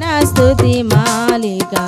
నా స్తుతి మాలికా